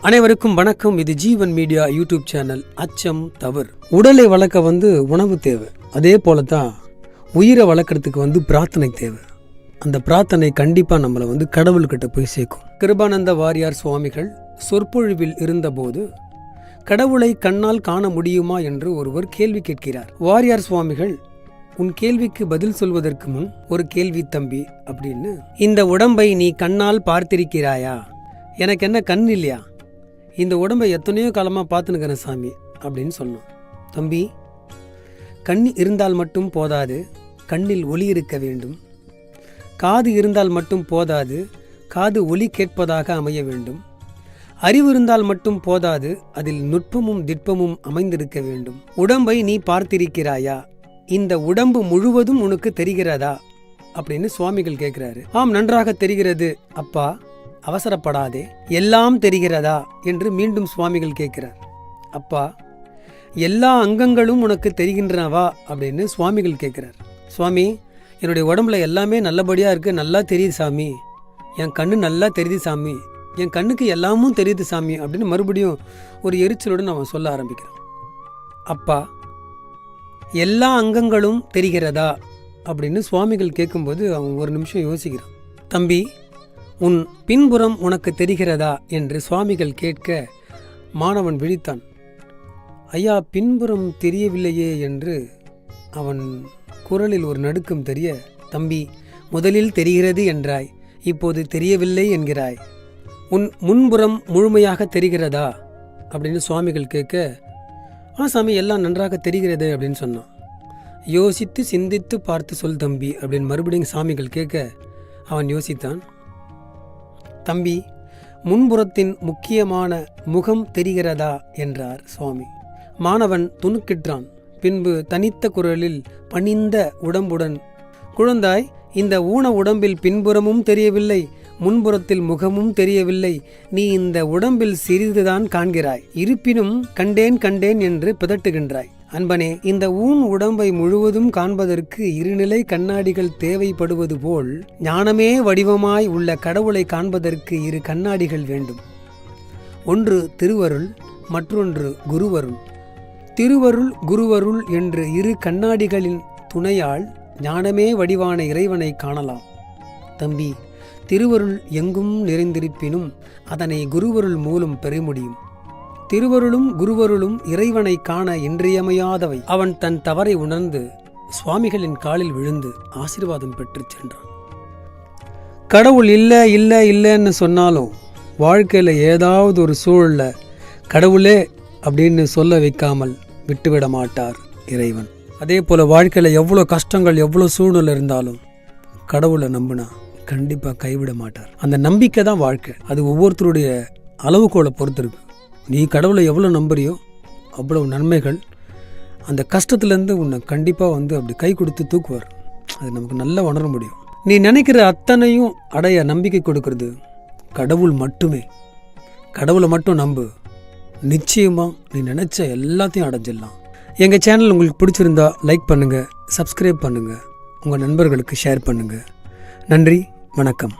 அனைவருக்கும் வணக்கம். இது ஜீவன் மீடியா யூடியூப் சேனல் அச்சம் தவறு. உடலை வளர்க்க வந்து உணவு தேவை. அதே போல தான் உயிரை வளர்க்குறதுக்கு வந்து பிரார்த்தனை தேவை. அந்த பிரார்த்தனை கண்டிப்பாக நம்மளை வந்து கடவுள்கிட்ட போய் சேர்க்கும். கிருபானந்த வாரியார் சுவாமிகள் சொற்பொழிவில் இருந்தபோது கடவுளை கண்ணால் காண முடியுமா? என்று ஒருவர் கேள்வி கேட்கிறார். வாரியார் சுவாமிகள் உன் கேள்விக்கு பதில் சொல்வதற்கு முன் ஒரு கேள்வி தம்பி அப்படின்னு இந்த உடம்பை நீ கண்ணால் பார்த்திருக்கிறாயா? எனக்கு என்ன கண் இல்லையா? இந்த உடம்பை எத்தனையோ காலமாக பார்த்துனுக்கிறேன் சாமி அப்படின்னு சொன்னான். தம்பி கண் இருந்தால் மட்டும் போதாது கண்ணில் ஒளி இருக்க வேண்டும். காது இருந்தால் மட்டும் போதாது காது ஒலி கேட்பதாக அமைய வேண்டும். அறிவு இருந்தால் மட்டும் போதாது அதில் நுட்பமும் திட்பமும் அமைந்திருக்க வேண்டும். உடம்பை நீ பார்த்திருக்கிறாயா? இந்த உடம்பு முழுவதும் உனக்கு தெரிகிறதா? அப்படின்னு சுவாமிகள் கேட்கிறாரு ஆம் நன்றாக தெரிகிறது அப்பா. அவசரப்படாதே. எல்லாம் தெரிகிறதா? என்று மீண்டும் சுவாமிகள் கேட்கிறார். அப்பா எல்லா அங்கங்களும் உனக்கு தெரிகின்றனவா? அப்படின்னு சுவாமிகள் கேட்கிறார். சுவாமி என்னுடைய உடம்புல எல்லாமே நல்லபடியாக இருக்கு நல்லா தெரியுது சாமி. என் கண்ணு நல்லா தெரியுது சாமி. என் கண்ணுக்கு எல்லாமும் தெரியுது சாமி அப்படின்னு மறுபடியும் ஒரு எரிச்சலுடன் அவன் சொல்ல ஆரம்பிக்கிறான் அப்பா எல்லா அங்கங்களும் தெரிகிறதா? அப்படின்னு சுவாமிகள் கேட்கும்போது அவன் ஒரு நிமிஷம் யோசிக்கிறான் தம்பி உன் பின்புறம் உனக்கு தெரிகிறதா என்று சுவாமிகள் கேட்க மாணவன் விழித்தான். ஐயா பின்புறம் தெரியவில்லையே என்று அவன் குரலில் ஒரு நடுக்கம் தெரிய தம்பி முதலில் தெரிகிறது என்றாய் இப்போது தெரியவில்லை என்கிறாய். உன் முன்புறம் முழுமையாக தெரிகிறதா? அப்படின்னு சுவாமிகள் கேட்க ஆ சாமி எல்லாம் நன்றாக தெரிகிறது அப்படின்னு சொன்னான். யோசித்து சிந்தித்து பார்த்து சொல் தம்பி அப்படின்னு மறுபடியும் சாமிகள் கேட்க அவன் யோசித்தான். தம்பி முன்புறத்தின் முக்கியமான முகம் தெரிகிறதா? என்றார் சுவாமி. மாணவன் துணுக்கிற்றான் பின்பு தனித்த குரலில் பணிந்த உடம்புடன் குழந்தாய் இந்த ஊன உடம்பில் பின்புறமும் தெரியவில்லை முன்புறத்தில் முகமும் தெரியவில்லை நீ இந்த உடம்பில் சிறிதுதான் காண்கிறாய். இருப்பினும் கண்டேன் கண்டேன் என்று பிதட்டுகின்றாய். அன்பனே இந்த ஊன் உடம்பை முழுவதும் காண்பதற்கு இருநிலை கண்ணாடிகள் தேவைப்படுவது போல் ஞானமே வடிவமாய் உள்ள கடவுளை காண்பதற்கு இரு கண்ணாடிகள் வேண்டும். ஒன்று திருவருள் மற்றொன்று குருவருள். திருவருள் குருவருள் என்று இரு கண்ணாடிகளின் துணையால் ஞானமே வடிவான இறைவனை காணலாம். தம்பி திருவருள் எங்கும் நிறைந்திருப்பினும் அதனை குருவருள் மூலம் பெற முடியும். திருவருளும் குருவருளும் இறைவனை காண இன்றியமையாதவை. அவன் தன் தவறை உணர்ந்து சுவாமிகளின் காலில் விழுந்து ஆசீர்வாதம் பெற்றுச் சென்றான். கடவுள் இல்லை இல்லை இல்லைன்னு சொன்னாலும் வாழ்க்கையில் ஏதாவது ஒரு சூழலில் கடவுளே அப்படின்னு சொல்ல வைக்காமல் விட்டுவிட மாட்டார் இறைவன். அதே போல் வாழ்க்கையில் எவ்வளோ கஷ்டங்கள் எவ்வளோ சூழ்நிலை இருந்தாலும் கடவுளை நம்பினா கண்டிப்பாக கைவிட மாட்டார். அந்த நம்பிக்கை தான் வாழ்க்கை. அது ஒவ்வொருத்தருடைய அளவுகோலை பொறுத்து இருக்கு நீ கடவுளை எவ்வளோ நம்புறியோ அவ்வளவு நன்மைகள் அந்த கஷ்டத்துலேருந்து உன்னை கண்டிப்பாக வந்து அப்படி கை கொடுத்து தூக்குவார். அது நமக்கு நல்லா உணர முடியும். நீ நினைக்கிற அத்தனையும் அடைய நம்பிக்கை கொடுக்கறது கடவுள் மட்டுமே. கடவுளை மட்டும் நம்பு. நிச்சயமாக நீ நினச்ச எல்லாத்தையும் அடைஞ்சிடலாம். எங்கள் சேனல் உங்களுக்கு பிடிச்சிருந்தா லைக் பண்ணுங்கள் சப்ஸ்கிரைப் பண்ணுங்கள் உங்கள் நண்பர்களுக்கு ஷேர் பண்ணுங்கள் நன்றி வணக்கம்.